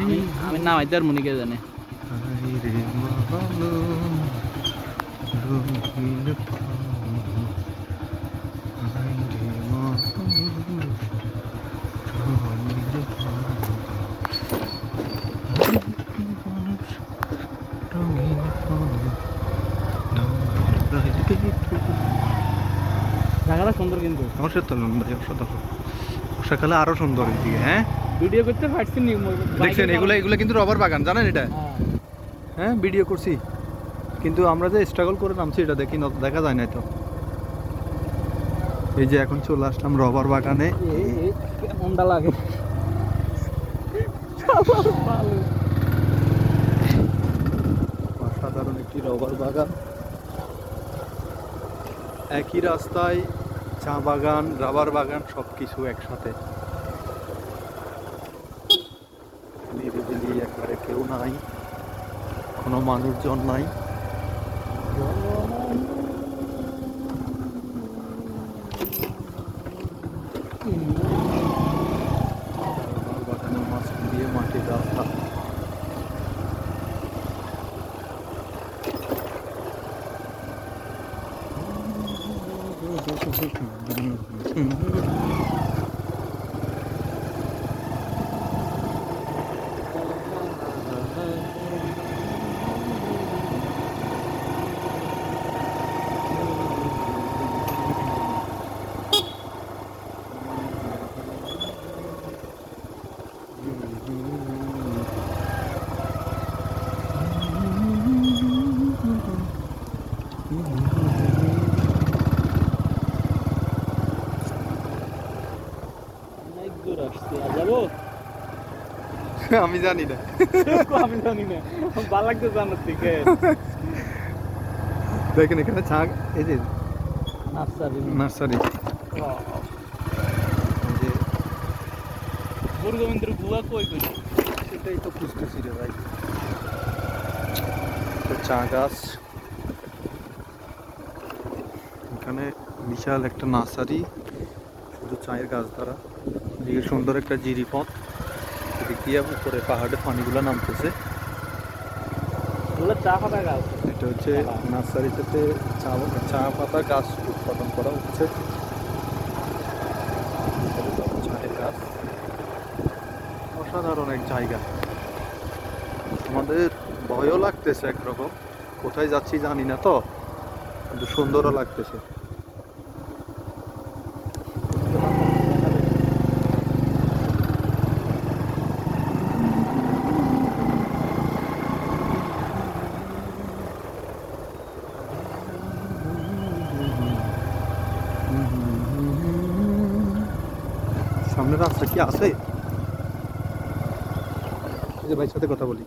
আমি- আমি নামাইতে আর মনিকে জানে? জায়গাটা সুন্দর কিন্তু। অসাধারণ ভাই অসাধারণ বর্ষাকালে আরও সুন্দর এদিকে হ্যাঁ? ভিডিও করতে পারছি নি দেখছেন এগুলো এগুলো কিন্তু রবার বাগান জানেন এটা? হ্যাঁ। হ্যাঁ ভিডিও করছি। কিন্তু আমরা যে স্ট্রাগল করে নামছি এটা দেখি দেখা যায় না তো। এই যে এখন চলে আসলাম রবার বাগানে। কেমনটা লাগে। অসাধারণ একটি রবার বাগান। একই রাস্তায় চা বাগান রাবার বাগান সব কিছু একসাথে। নিরিবিলি একবারে কেউ নাই কোনো মানুষজন নাই। Thank you. যাব? আমি জানি না। আমি জানি না। ভালো লাগছে জানার থেকে দেখেন এখানে চা এই যে নার্সারি। নার্সারি। যে দুর্গবন্ধুর গুয়া কই কই? সেটাই তো খুঁজতেছি রে ভাই। চা গাছ। এখানে বিশাল একটা নার্সারি শুধু চায়ের গাছ দ্বারা। এদিকে সুন্দর একটা জিরি পথ। এদিক দিয়ে উপরে পাহাড়ের পানিগুলো নামতেছে। ওগুলো চা পাতা গাছ। এটা হচ্ছে নার্সারিতে চা চা পাতা গাছ উৎপাদন করা হচ্ছে। গাছ। অসাধারণ এক জায়গা। আমাদের ভয়ও লাগতেছে একরকম। কোথায় যাচ্ছি জানি না তো কিন্তু সুন্দরও লাগতেছে। সামনে রাস্তা কি আছে? যে ভাইয়ের সাথে কথা বলি।